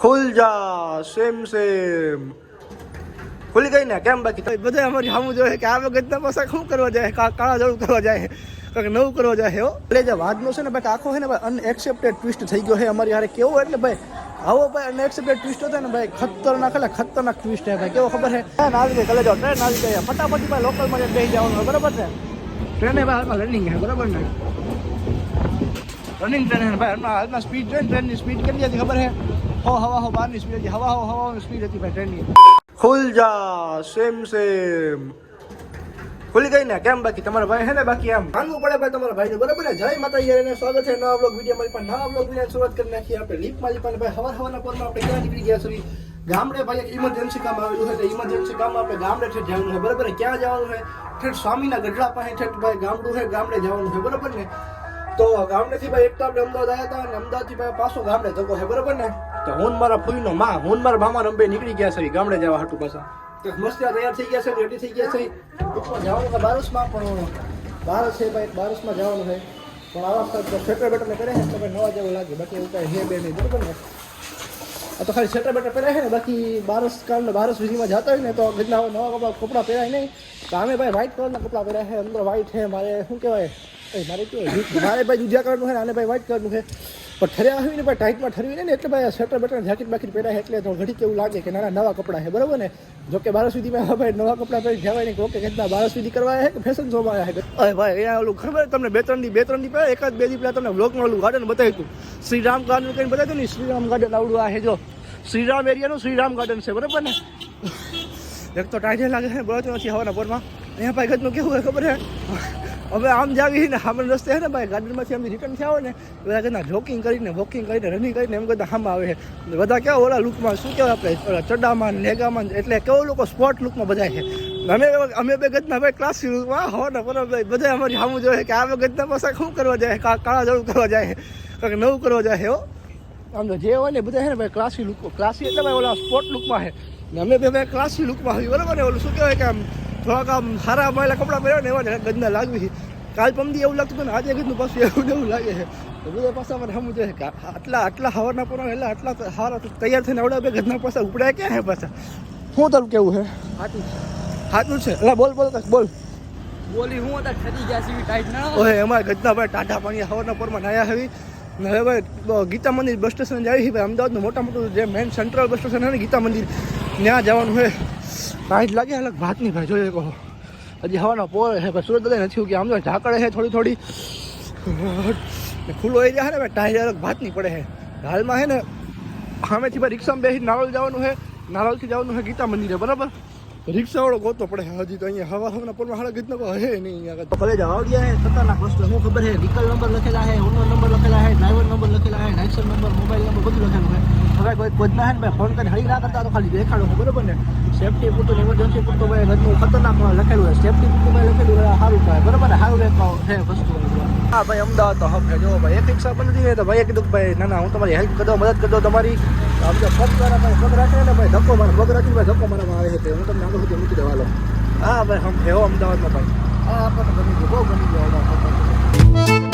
ખુલ જા same same ખુલી ગઈ ને કેમ બાકી બધા અમારી સામું જોઈએ કે આ વખતના પાસા શું કરવા જાય કા- કાળા જળું કરવા જાય કંઈક નવું કરવા જાય હો એટલે જે વાદનો છે ને ભાઈ આખો છે ને ભાઈ અનએક્સેપ્ટેડ ટ્વિસ્ટ થઈ ગયો છે અમારી હારે કેવો એટલે ભાઈ આવો ભાઈ અનએક્સેપ્ટેડ ટ્વિસ્ટ હતો ને ભાઈ ખતરનાક એટલે ખતરનાક ટ્વિસ્ટ છે ભાઈ કેવો ખબર છે ટ્રેન આવી ગઈ કલે જાઓ ટ્રેન આવી ગઈ ફટાફટ ભાઈ લોકલમાં જઈને બેસી જવાનું હોય, બરાબર છે ટ્રેને ભાઈ હાલમાં રનિંગ છે બરાબર ને રનિંગ ટ્રેન છે ભાઈ હાલમાં હાલમાં સ્પીડ ટ્રેન ટ્રેનની સ્પીડ કેટલી હતી ખબર છે હો હવા હો બારની સ્પીડ હતી હવા હો હવાની સ્પીડ હતી ભાઈ ટ્રેનની ખુલ જા સેમ સેમ ખુલી ગઈ ને કેમ બાકી તમારા ભાઈ છે ને બાકી આમ માનવું પડે ભાઈ તમારા ભાઈ બરાબર ને જય માતા યાર સ્વાગત છે નવા બ્લોગ વીડિયો માં પણ નવા બ્લોગ વીડિયો શરૂઆત કરી નાખી આપણે લીપમાં લીપ ભાઈ હવાર હવારના પોરમાં આપણે ક્યાં નીકળી ગયા છીએ ગામડે ભાઈ એક ઇમરજન્સી કામ આવેલું છે તો ઇમરજન્સી કામ આપણે ગામડે છે જવાનું છે બરાબર ને ક્યાં જવાનું છે ઠેઠ સ્વામીના ગઢડા પાસે ઠેઠ ભાઈ ગામડું છે ગામડે જવાનું છે બરાબર ને તો ગામડેથી ભાઈ એક તો આપણે અમદાવાદ આવ્યા હતા અને અમદાવાદથી ભાઈ પાછો ગામડે ધક્કો છે બરાબર ને તો હું મારા ફૂઈનો માં, હું મારા મામા રંબે નીકળી ગયા છે ગામડે જવા હાટુ પાછા. તો મસ્ત તૈયાર થઈ ગયા છે રેડી થઈ ગયા છે. જવાનું છે બારસમાં, પણ બારસ છે ભાઈ, બારસમાં જવાનું છે. પણ આવા સ્વેટર બેટર કરે છે તો નવા જેવું લાગે. બાકી એવું કાંઈ હે બે નહીં, બરાબર ને? આ તો ખાલી સ્વેટર બેટર પહેરાય છે ને, બાકી બારસ કાળને બારસ વિધિમાં જતા હોય ને, તો કેટલા નવા કપડા, કપડાં પહેરાય નહીં. તો અમે ભાઈ વ્હાઈટ કલરના કપડાં પહેર્યા છે, અંદર વ્હાઈટ છે, મારે શું કહેવાય? મારે કેવું મારે ભાઈ દૂધિયા કલરનું છે ને, આને ભાઈ વ્હાઈટ કલરનું છે. પણ ઠર્યા આવીને ભાઈ ટાઈટમાં ઠરવીને ને એટલે ભાઈ સ્વેટર બેટર જાકેટ બાકી પહેર્યા એટલે તો ઘડી કેવું લાગે કે નાના નવા કપડાં છે, બરાબર ને? જો કે બારસ સુધીમાં ભાઈ નવા કપડાં પહેરી જવાય ને ઓકે કેટલા બાર સુધી કરવા છે કે ફેશન શોમાં આવ્યા છે? ભાઈ, અહીંયા ઓલું ખબર તમને, બે ત્રણ દી, બે ત્રણ દી પહેલા એકાદ બે દી પહેલાં તમને બ્લોકમાં ઓલું ગાર્ડન બતાવ્યું હતું. શ્રીરામ ગાર્ડન કઈ બતાવ્યું ને, શ્રીરામ ગાર્ડન આવડું આ છે, જો. શ્રીરામ એરિયાનું શ્રીરામ ગાર્ડન છે, બરાબર ને? એક તો ટાઈટે લાગે છે બળતો નથી હવાના પોરમાં. અહીંયા ભાઈ ગતનું કેવું હોય ખબર છે? હવે આમ જાવી ને આમ રસ્તે છે ને ભાઈ, ગાર્ડનમાંથી અમે રિટર્ન થયા હોય ને બધા કદાચ જોકિંગ કરીને વોકિંગ કરીને રનિંગ કરીને, એમ બધા આમ આવે. છે બધા કેવા, ઓલા લુકમાં શું કહેવાય આપણે? ઓલા ચડામાં નેગામાં એટલે કેવું લોકો સ્પોર્ટ લુકમાં બધા છે. અમે અમે બે ગતના ભાઈ ક્લાસ લુકમાં હો ને, બરાબર બધા અમારી સામું જોઈએ કે આ બે ગતના પાછા શું કરવા જાય? કાળા જળું કરવા જાય? કંઈક નવું કરવા જાય, હો? આમ તો જે હોય ને બધા છે ને ભાઈ ક્લાસી લુક ક્લાસી એટલે ભાઈ ઓલા સ્પોર્ટ લુકમાં છે. અમે બે ભાઈ ક્લાસી લુકમાં આવી બરાબર ને? ઓલું શું કહેવાય કે આમ થોડાક આમ સારા મળેલા કપડાં પહેર્યા ને એવા ને ગંદા લાગવી છે કાલ પમદી એવું લાગતું હતું ને આજે ગંદનું પાછું એવું એવું લાગે છે તો બધા પાછા મને સમજે છે કે આટલા આટલા હવાના પૂરા એટલે આટલા સારા તૈયાર થઈને આવડે બે ગંદના પાછા ઉપડ્યા ક્યાં છે પાછા? શું તારું કેવું છે. સાચું સાચું છે. એટલે બોલ બોલ બોલ. બોલી હું હતા ઠરી ગયા છે ટાઈટ ના ઓહે અમારે ગજના ભાઈ ટાટા પાણી હવારના પોરમાં નાયા આવી ને હવે ભાઈ ગીતા મંદિર બસ સ્ટેશન જાય છે ભાઈ. અમદાવાદનું મોટા મોટું જે મેન સેન્ટ્રલ બસ સ્ટેશન છે ને ગીતા મંદિર ત્યાં જવાનું હોય ટાઈટ લાગે અલગ ભાતની ભાઈ, જોઈએ કહો. હજી હવાનો પોર છે ભાઈ સુરત નથી આમ તો ઝાકડે છે થોડી થોડી. ખુલ્લો એરિયા છે ને ભાઈ ટાયર અલગ ભાતની પડે છે. હાલમાં છે ને, સામેથી ભાઈ રિક્ષામાં બેસી નારોલ જવાનું છે. નારોલથી જવાનું છે ગીતા મંદિરે, બરાબર? રિક્ષા વાળો ગોતો પડે. હજી તો અહીંયા હવા હવાના પર હાડા ગીત હે નહીં અહીંયા ભલે આવી ગયા હે ખતરનાક વસ્તુ શું ખબર છે વ્હીકલ નંબર લખેલા છે ઓનર નંબર લખેલા છે ડ્રાઈવર નંબર લખેલા છે લાઇસન્સ નંબર મોબાઈલ નંબર બધું લખેલું છે હવે કોઈ કોદના હે ને ફોન કરીને હળી ના કરતા તો ખાલી દેખાડો બરોબર ને સેફટી પૂરતું ઇમરજન્સી પૂરતું ભાઈ ઘરનું ખતરનાક લખેલું છે સેફટી પૂરતું ભાઈ લખેલું સારું કહેવાય. બરોબર ને? સારું એક છે વસ્તુ હા, ભાઈ, અમદાવાદ તો હબ જો, ભાઈ, એક રિક્ષા બંધ થઈ તો ભાઈ કીધું ભાઈ, ના ના, હું તમારી હેલ્પ કરી મદદ કરી તમારી, આમ તો પગ દ્વારા ભાઈ પગ રાખે ને, ભાઈ, ધક્કો મારે, પગ રાખીને, ભાઈ, ધક્કો મારવામાં આવે છે, હું તમને આગળ સુધી મૂકી દેવા હા, ભાઈ, હમ એવો અમદાવાદમાં, ભાઈ. હા આપણને બની ગયો, બહુ બની ગયો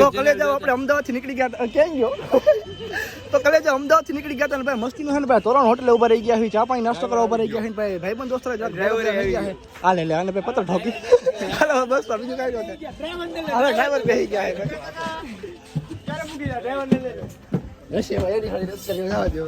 તો કલે જાવ આપણે અમદાવાદથી નીકળી ગયા. ક્યાં ગયો? તો કલે જાવ અમદાવાદથી નીકળી ગયા હતા ભાઈ મસ્તી નો છે ને ભાઈ તોરણ હોટલે ઊભા રહી ગયા છે ચા પાણી નાસ્તો કરવા ઊભા રહી ગયા છે ભાઈ ભાઈ. પણ દોસ્તો ડ્રાઈવર આવી ગયા છે. હા લે લે આને ભાઈ પત્ર ઠોકી. હાલો બસ તો બીજું કાંઈ નથી હવે ડ્રાઈવર બેસી ગયા છે હશે ભાઈ એની હારી રસ્તે જવા દો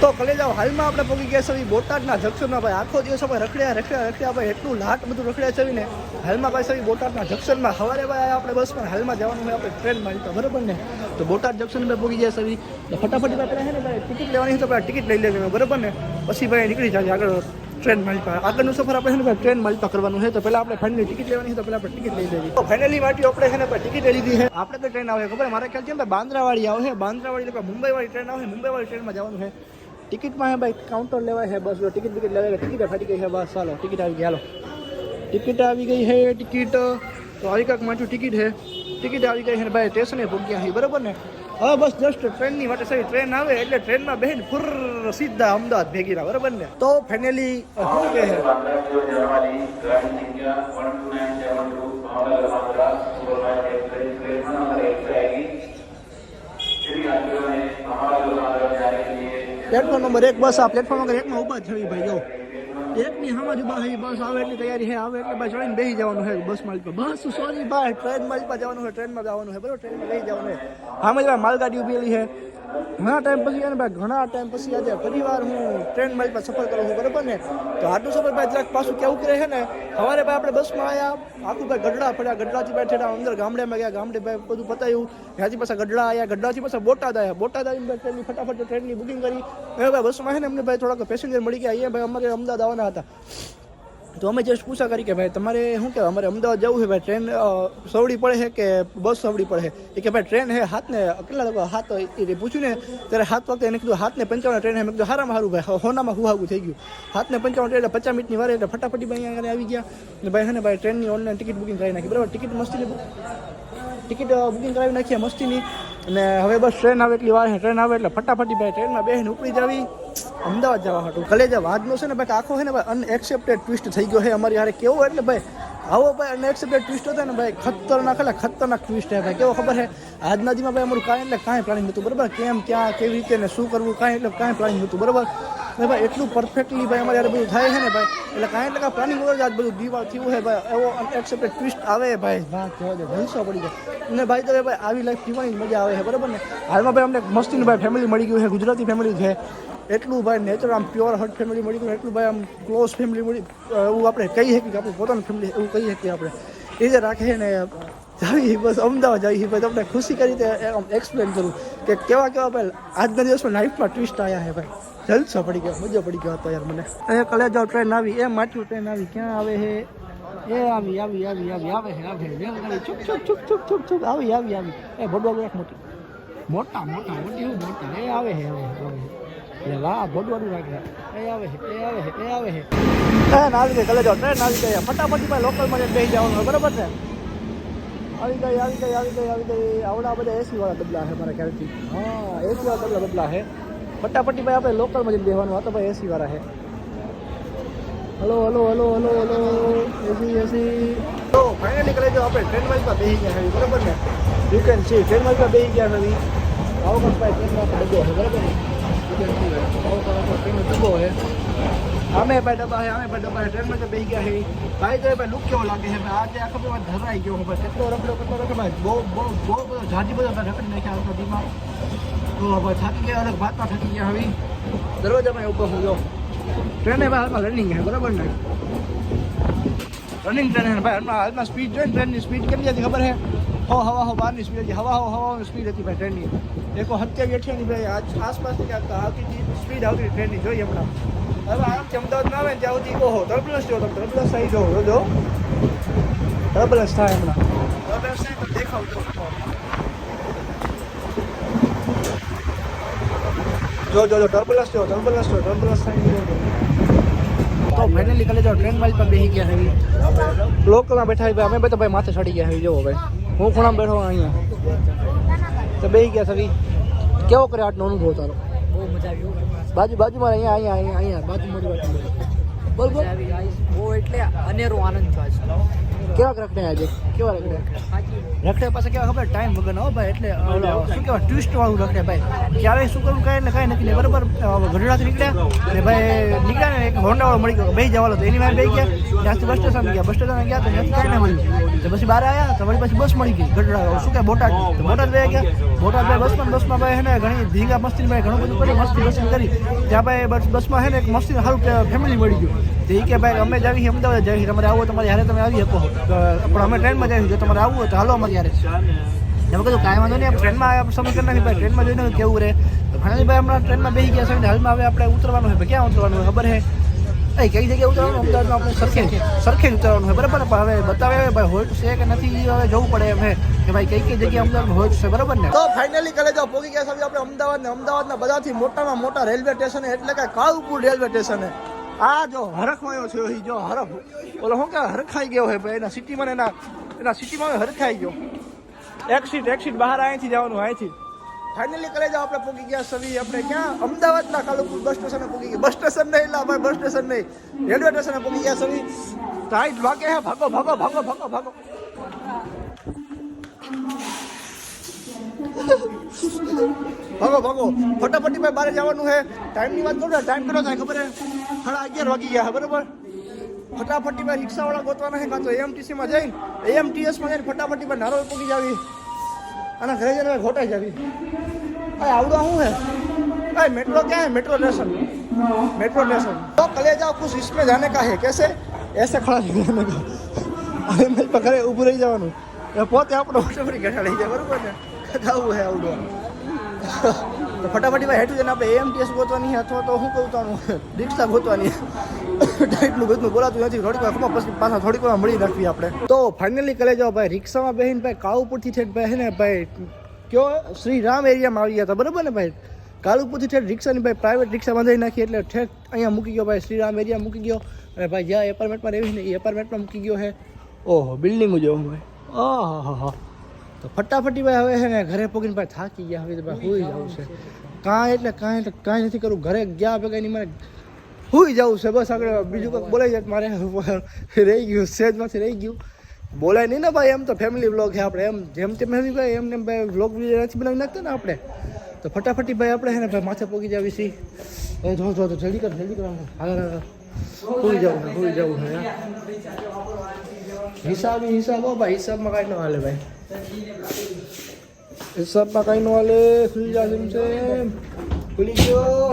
તો કલેજાઓ હાલમાં આપણે પહોંચી ગયા છે. બોટાદના જંક્શનમાં ભાઈ આખો દિવસ આપણે રખડ્યા રખડ્યા રખડ્યા ભાઈ. એટલું લાટ બધું રખડ્યા છે ને હાલમાં ભાઈ સવી બોટાદના જંક્શનમાં સવારે ભાઈ આપણે બસમાં હાલમાં જવાનું હોય આપણે ટ્રેનમાં તો બરાબર ને? તો બોટાદ જંક્શન પર પહોંચી ગયા સવી તો ફટાફટ ભાઈ છે ને ભાઈ ટિકિટ લેવાની તો આપણે ટિકિટ લઈ લેજો બરાબર ને? પછી ભાઈ નીકળી જાય આગળ ટ્રેન માલિકા આગળનું સફર આપણે છે ને ભાઈ ટ્રેન માલિકા કરવાનું છે. તો પહેલાં આપણે ફાઇનલી ટિકિટ લેવાની છે તો પહેલાં આપણે ટિકિટ લઈ લેવી. તો ફાઇનલી માટે આપણે છે ને ભાઈ ટિકિટ લઈ લીધી છે. આપણે તો ટ્રેન આવે, ખબર? મારે ખ્યાલ છે ને બાંદ્રાવાળી આવે છે બાંદ્રાવાળી મુંબઈવાળી ટ્રેન આવે. મુંબઈવાળી ટ્રેનમાં જવાનું છે. ટિકિટમાં હે ભાઈ કાઉન્ટર લેવાય છે બસ ટિકિટ બિકિટ લેવાય ટિકિટ ફાટી ગઈ છે બસ, ચાલો, ટિકિટ આવી ગઈ ટિકિટ આવી ગઈ છે ટિકિટ, તો આવી કાંક માથું ટિકિટ છે ટિકિટ આવી ગઈ છે ભાઈ, સ્ટેશને ભૂગ્યા છે બરાબર ને? હા, બસ જસ્ટ ટ્રેનની માટે સારી ટ્રેન આવે એટલે ટ્રેનમાં બેહીને ફુર સીધા અમદાવાદ ભેગી રહ્યા બરાબર ને? તો ફાઇનલી શું કહે છે? પ્લેટફોર્મ નંબર એક બસ, આ પ્લેટફોર્મ નંબર એકમાં ઊભા થવી ભાઈ જો એકની સામે જ ઊભા થઈ બસ આવે એટલી તૈયારી છે, આવે એટલે ભાઈ ચડીને બેસી જવાનું છે. બસ માલિક બસ સોરી ભાઈ ટ્રેન માલિક જવાનું છે ટ્રેનમાં જવાનું છે. બરાબર ટ્રેનમાં બેસી જવાનું છે. હા જ માલગાડી ઊભેલી છે. ઘણા ટાઈમ પછી અને ભાઈ ઘણા ટાઈમ પછી આજે પરિવાર હું ટ્રેન મારી પાસે સફર કરું છું, બરાબર ને? તો આટલું સફર ભાઈ જરાક પાછું કેવું કરે છે ને? સવારે ભાઈ આપણે બસમાં આવ્યા આખું ભાઈ ગઢડા ફર્યા ગઢડાથી ભાઈ ઠેડા અંદર ગામડેમાં ગયા, ગામડે ભાઈ બધું પતાયું. ત્યાંથી પાછા ગઢડા આવ્યા ગઢડાથી પાછા બોટાદ આવ્યા બોટાદ આવીને ભાઈ ટ્રેનની ફટાફટ ટ્રેનની બુકિંગ કરી. હવે ભાઈ બસમાં છે ને અમને ભાઈ થોડાક પેસેન્જર મળી ગયા. અહીંયા ભાઈ અમારે અમદાવાદ આવવાના હતા. તો અમે જસ્ટ પૂછા કરી કે ભાઈ, તમારે શું કહેવાય, અમારે અમદાવાદ જવું છે, ભાઈ ટ્રેન સવડી પડે છે કે બસ સવડી પડે છે? એ કે ભાઈ ટ્રેન હે હાથને, કેટલા લોકો હાથ એ પૂછ્યું ને, ત્યારે હાથ વખતે એને કીધું, હાથને પંચાવન ટ્રેન મેં કીધું, હારામાં સારું ભાઈ, હોનામાં હુહાગું થઈ ગયું. હાથને પંચાવન ટ્રેન એટલે પચાસ મિનિટની વારે એટલે ફટાફટી ભાઈ અહીંયા આવી ગયા. ને ભાઈ, હે ને, ભાઈ ટ્રેનની ઓનલાઈન ટિકિટ બુકિંગ કરી નાખી. બરાબર? ટિકિટ મસ્તીની ટિકિટ બુકિંગ કરાવી નાખીએ મસ્તીની. અને હવે બસ ટ્રેન આવે એટલી વાર ટ્રેન આવે એટલે ફટાફટી ભાઈ ટ્રેનમાં બેહીને ઉપડી જાવી. અમદાવાદ જવા હતું કલેજા આજનો છે ને ભાઈ આખો છે ને ભાઈ અનએક્સેપ્ટેડ ટ્વિસ્ટ થઈ ગયો છે અમારી હારે. કેવો એટલે ભાઈ, આવો ભાઈ અનએક્સેપ્ટેડ ટ્વિસ્ટ હતો ને ભાઈ, ખતરનાક એટલે ખતરનાક ટ્વિસ્ટ છે ભાઈ. કેવો ખબર છે આજના દીમાં ભાઈ અમારું કાંઈ એટલે કાંઈ પ્લાનિંગ નહોતું, બરાબર? કેમ, ક્યાં, કેવી રીતે ને શું કરવું, કાંઈ એટલે કાંઈ પ્લાનિંગ નહોતું, બરાબર? ભાઈ, એટલું પરફેક્ટલી ભાઈ અમારે બધું થાય છે ને ભાઈ. એટલે કાંઈ ટકા પ્લાનિંગ વગર આજ બધું દીવાલ થયું છે ભાઈ. એવો અનએક્સેપ્ટેડ ટ્વિસ્ટ આવે ભાઈ. વાહ કહેવા દે ભલસો પડી જાય ને ભાઈ, તો ભાઈ આવી લાઈફ જીવવાની મજા આવે છે, બરાબર ને? હાલમાં ભાઈ અમને મસ્તી ભાઈ ફેમિલી મળી ગયું છે, ગુજરાતી ફેમિલી છે. એટલું ભાઈ નેચર આમ પ્યોર હર્ટ ફેમિલી મળી ગયું એટલું ભાઈ આમ ક્લોઝ ફેમિલી મળી એવું આપણે કહી શકીએ કે આપણું પોતાની ફેમિલી એવું કહી શકીએ આપણે. એ જે રાખે છે ને, જાવી, બસ અમદાવાદ જાવી ભાઈ. તમને ખુશી કરી રીતે એક્સપ્લેન કરું કે કેવા કેવા ભાઈ આજના દિવસમાં લાઈફમાં ટ્વિસ્ટ આવ્યા છે ભાઈ. જલસો પડી ગયો મજા પડી ગયો હતો યાર મને. એ કલેજો ટ્રેન આવી એ માઠું ટ્રેન આવી ક્યાં આવે છે એ આવી આવી આવી આવી આવે છે આવે છે રેલગાડી ચૂપ ચૂપ ચૂપ ચૂપ ચૂપ ચૂપ આવી આવી આવી. એ ભડવા એક મોટી. મોટા મોટા મોટી હું મોટા. એ આવે છે આવે છે, આવે છે એટલે વાહ ભડવાનું રાખે એ આવે છે એ આવે છે એ આવે છે ટ્રેન આવી ગઈ કલેજો ટ્રેન આવી ગઈ. ફટાફટ ભાઈ લોકલમાં જઈને બેસી જવાનું હોય, બરાબર ને આવી ગઈ આવી ગઈ આવી ગઈ આવી ગઈ. આવડા બધા એસી વાળા બદલા છે મારા ખ્યાલથી. હા એસી વાળા બદલા બદલા છે ફટાફટી ભાઈ આપણે લોકલમાં જઈને બેસવાનું આ તો ભાઈ એસી વાળા છે. Hello hello hello hello hello. A C A C તો ફાઇનલી કરે જો આપણે ટ્રેન વાઇઝમાં બેસી ગયા છે બરાબર ને? યુ કેન સી ટ્રેન વાઇઝમાં બેસી ગયા છે આવો પણ ભાઈ ટ્રેનમાં આપણે ડબ્બો છે બરાબર ને? You can see that. આવો પણ આપણો ટ્રેનનો ડબ્બો છે આમે ભાઈ ડબ્બા છે આમે ભાઈ ડબ્બા છે ટ્રેનમાં તો બેસી ગયા છે. ભાઈ તો ભાઈ લુક કેવો લાગે છે, ભાઈ? આજે આખો ભાઈ ધરાઈ ગયો હું, ભાઈ. કેટલો રખડો કેટલો રખડો, ભાઈ? બહુ બહુ બહુ બધો જાજી બધો ભાઈ રખડી નાખ્યા આખો દિમાગ તો ભાઈ થાકી ગયા, અલગ ભાતમાં થાકી ગયા હવે. દરવાજામાં ઉપર હું જો. ટ્રેને ભાઈ હાલમાં રનિંગ છે, બરાબર ને? રનિંગ ટ્રેન છે ભાઈ, હાલમાં હાલમાં સ્પીડ જોઈને ટ્રેનની સ્પીડ કેટલી હતી ખબર છે? હો હવા હો બારની સ્પીડ હતી. હવા હો હવાની સ્પીડ હતી ભાઈ ટ્રેનની એકો સત્યાવી અઠ્યાની ભાઈ, આજ આસપાસથી ક્યાંક આવતી હતી સ્પીડ આવતી ટ્રેનની જોઈ હમણાં. હવે આરામથી અમદાવાદ ના આવે ને ત્યાં સુધી ઓહો ટર્બુલન્સ જો તમે ટર્બુલન્સ થઈ જો જો. ટર્બુલન્સ થાય હમણાં. ટર્બુલન્સ થાય તો દેખાવ જો જો જો ટર્બુલન્સ જો ટર્બુલન્સ જો ટર્બુલન્સ તો ફાઇનલી નીકળે જો ટ્રેન વાઇઝ પર બેસી ગયા છે લોકલમાં બેઠા ભાઈ અમે બધા ભાઈ માથે ચડી ગયા છે જોવો ભાઈ. હું ખૂણામાં બેઠો અહીંયા. તો બેસી ગયા સવી કેવો કરે આટનો અનુભવ તારો? બહુ મજા આવી બાજુ બાજુમાં અહીંયા અહીંયા અહીંયા બાજુ મારી બોલ બોલ. બહુ એટલે અનેરો આનંદ થયો છે કેવા રખડ્યા આજે? કેવા રખડ્યા સાચી રખડે પાસે કેવા ખબર? ટાઈમ વગર હો ભાઈ એટલે શું કેવા ટ્વિસ્ટ વાળું રખડે ભાઈ. ક્યારેય શું કરવું કાંઈ એટલે કાંઈ નથી. ને બરાબર ગઢડાથી નીકળ્યા. અને ભાઈ નીકળ્યા ને એક હોન્ડા વાળો મળી ગયો. બે જવાનો તો એની વારે બે ગયા. ત્યાંથી બસ સ્ટેશન ગયા. બસ સ્ટેશન ગયા તો ત્યાંથી કાંઈ ના મળ્યું. તો પછી બહાર આવ્યા તો વળી પછી બસ મળી ગઈ. ગઢડા શું કહે બોટાદ. તો બોટાદ બે ગયા. બોટાદ બે બસમાં ને બસમાં ભાઈ હે ને ઘણી ધીંગા મસ્તી ભાઈ ઘણું બધું કરી મસ્તી મસ્તી કરી. ત્યાં ભાઈ બસ બસમાં હે ને એક મસ્તી સારું ફેમિલી મળી ગયું. તો એ કે ભાઈ, અમે જ છીએ અમદાવાદ જઈએ. તમારે આવો તમારે હારે તમે આવી શકો. પણ અમે ટ્રેનમાં જઈશું જો તમારે આવવું હોય તો હાલો અમારે હારે એમ કીધું, કાંઈ વાંધો નહીં, ટ્રેનમાં આપણે સમય કરી નાખી ભાઈ, ટ્રેનમાં જોઈને કેવું રહે? તો ભાઈ, હમણાં ટ્રેનમાં બેસી ગયા છે. હાલમાં હવે આપણે ઉતરવાનું હોય. ક્યાં ઉતરવાનું હોય? ખબર છે? એ કઈ જગ્યાએ ઉતરવાનું? અમદાવાદમાં આપણે સરખે સરખે ઉતરવાનું હોય. બરાબર? પણ હવે બતાવે ભાઈ હોલ્ટ છે કે નથી હવે જવું પડે એમ કે ભાઈ, કઈ કઈ જગ્યાએ અમદાવાદમાં હોલ્ટ છે. બરાબર ને? તો ફાઇનલી કરે જો પોગી ગયા સાહેબ આપણે અમદાવાદ ને અમદાવાદના બધાથી મોટામાં મોટા રેલવે સ્ટેશન એટલે કે કાળુપુર રેલવે સ્ટેશન આ જો હરખ હરખવાયો છે એ જો હરખ. ઓલો શું કે હરખાઈ ગયો હે ભાઈ. એના સિટીમાં એના એના સિટીમાં હરખાઈ ગયો. એક્સિટ એક્સિટ બહાર અહીંથી જવાનું, અહીંથી. ફાઇનલી કરે જાવ આપણે પૂગી ગયા સવી. આપણે ક્યાં? અમદાવાદના કાલુપુર બસ સ્ટેશને પૂગી ગયા. બસ સ્ટેશન નહીં એટલે અમારે બસ સ્ટેશન નહીં. રેલવે સ્ટેશને પૂગી ગયા સવી. ટાઈટ વાગે હે. ભાગો ભાગો ભાગો ભાગો ભાગો. ભાગો ભાગો ફટાફટી ભાઈ બારે જવાનું છે ટાઈમની વાત કરું ને ટાઈમ કેટલો થાય ખબર હે સાડા અગિયાર વાગી ગયા બરાબર ફટાફટી ભાઈ રિક્ષાવાળા ગોતવાના છે કાં તો એમટીસીમાં જઈને એમટીએસમાં જઈને ફટાફટી ભાઈ નારોલ પૂગી જાવી અને ઘરે જઈને ભાઈ ઘોટાઈ જાવી ભાઈ આવડો શું है भाई मेट्रो क्या है मेट्रो स्टेशन मेट्रो स्टेशन तो कलेजा कुछ इसमें जाने का है कैसे ऐसे खड़ा नहीं रहने का अरे मेरे पर घरे ઊભું રહી જવાનું એ પોતે આપણો ઓટોમેટિક ઘટા લઈ જાય બરોબર ને ખાવું હે આવડું તો ફટાફટી ભાઈ હેઠું જઈને આપણે એએમટીએસ ગોતવાની અથવા તો શું ગોતવાનું રિક્ષા ગોતવાની એટલું બધું બોલાતું નથી. થોડીક વાર ખબર પછી પાછા થોડીક વાર મળી નાખવી આપણે. તો ફાઇનલી કરે જાઓ ભાઈ. રિક્ષામાં બેહીને ભાઈ કાઉપુરથી ઠેઠ ભાઈ ને ભાઈ, કયો શ્રી રામ એરિયામાં આવી ગયા હતા. બરાબર ને ભાઈ? કાલુપુરથી ઠેઠ રિક્ષાની ભાઈ પ્રાઇવેટ રિક્ષા બાંધી નાખી એટલે ઠેઠ અહીંયા મૂકી ગયો ભાઈ. શ્રીરામ એરિયા મૂકી ગયો. અને ભાઈ જ્યાં એપાર્ટમેન્ટમાં રહેવી ને એ એપાર્ટમેન્ટમાં મૂકી ગયો છે ઓહો બિલ્ડિંગ જો ભાઈ ઓહો હા હા તો ફટાફટી ભાઈ હવે છે ને ઘરે પોગીને ભાઈ થાકી ગયા, હવે ભાઈ હોઈ જવું છે. કાંઈ એટલે કાંઈ એટલે કાંઈ નથી કરવું ઘરે ગયા ભેગા એની મારે હોઈ જવું છે. બસ આગળ બીજું કંઈક બોલાઈ જાય મારે. રહી ગયું, સેજમાંથી રહી ગયું. બોલાય નહીં ને ભાઈ, એમ તો ફેમિલી વ્લોગ છે આપણે. એમ જેમ તેમ નથી ભાઈ એમને ભાઈ વ્લોગ નથી બનાવી નાખતા ને આપણે. તો ફટાફટી ભાઈ આપણે છે ને ભાઈ માથે પોગી જાવી છીએ જો જો જલ્દી કર જલ્દી કર. આગળ હોઈ જવું હે હોઈ જવું હે હિસાબ હિસાબ હો ભાઈ હિસાબમાં કાંઈ ન હાલે ભાઈ હિસાબમાં કાંઈ ન હાલે ખુલી જા સિમ સેમ ખુલી ગયો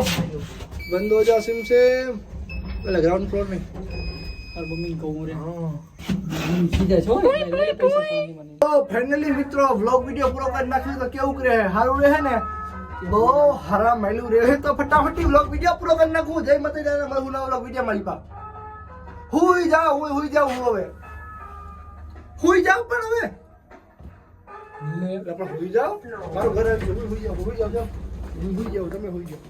બંધ હો જા સિમ સેમ એટલે ગ્રાઉન્ડ ફ્લોર નહીં ફાઇનલી મિત્રો વ્લોગ વિડીયો પૂરો કરી નાખ્યું તો કેવું રહે સારું રહે ને બહુ હરામ મેલું રે તો ફટાફટી વ્લોગ વિડિયો પૂરો કરી નાખું. જય મતે જાય મારું નવો વ્લોગ વિડિયો મારી પા હુઈ જાવ હુઈ હુઈ જા હું હવે. હુઈ જાવ પણ હવે. આપણે પણ હુઈ જાવ મારું ઘર આવી. હુઈ જાવ હુઈ જાવ. હુઈ જાવ તમે હુઈ જાવ